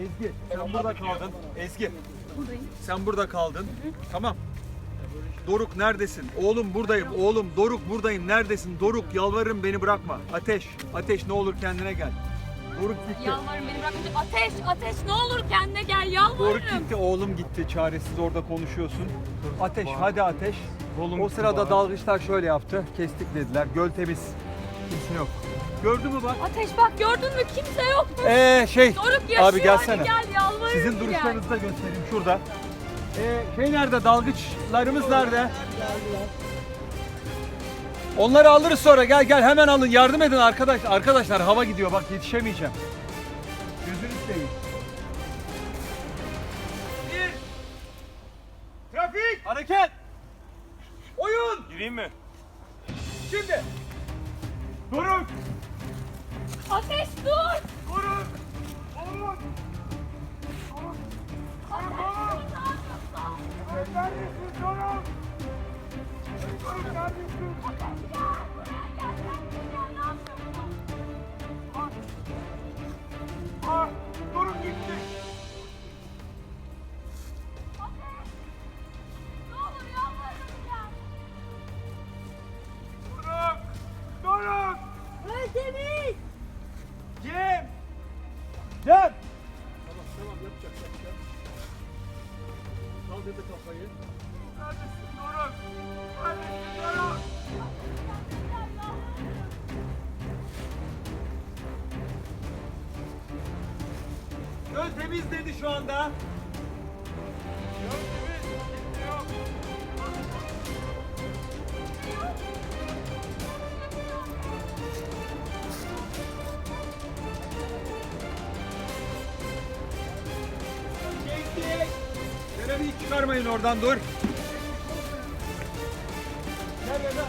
Ezgi sen burada kaldın. Ezgi. Sen burada kaldın. Tamam. Doruk neredesin? Oğlum buradayım. Oğlum Doruk buradayım. Neredesin? Doruk yalvarırım beni bırakma. Ateş. Ateş ne olur kendine gel. Doruk gitti. Yalvarırım beni bırakınca ateş ateş ne olur kendine gel Doruk yalvarırım. gitti. Oğlum gitti. Çaresiz orada konuşuyorsun. Ateş hadi ateş. o sırada dalgıçlar şöyle yaptı. Kestik dediler. Göl temiz. Kimse yok. Gördün mü bak? Ateş bak gördün mü kimse yok. Ee şey. Doruk yaşıyor Abi gelsene. hadi gel yalvarırım Sizin duruşlarınızı da göstereyim şurada. Ee, şey nerede? Dalgıçlarımız nerede? Onları alırız sonra. Gel gel hemen alın. Yardım edin arkadaş. Arkadaşlar hava gidiyor. Bak yetişemeyeceğim. Gözünü seveyim. Bir. Trafik. Hareket. Oyun. Gireyim mi? Şimdi. Durun. Ateş dur. Durun. Durun. Neredesin Doruk? Doruk neredesin? Ah, Özdemir. Cem. Cem. Tamam tamam yapacak yapacak. Kaldırdı kafayı. Neredesin Doruk? Neredesin Doruk? Göl temiz dedi şu anda. Geçtik. Şerefi çıkarmayın oradan dur. Gel gel.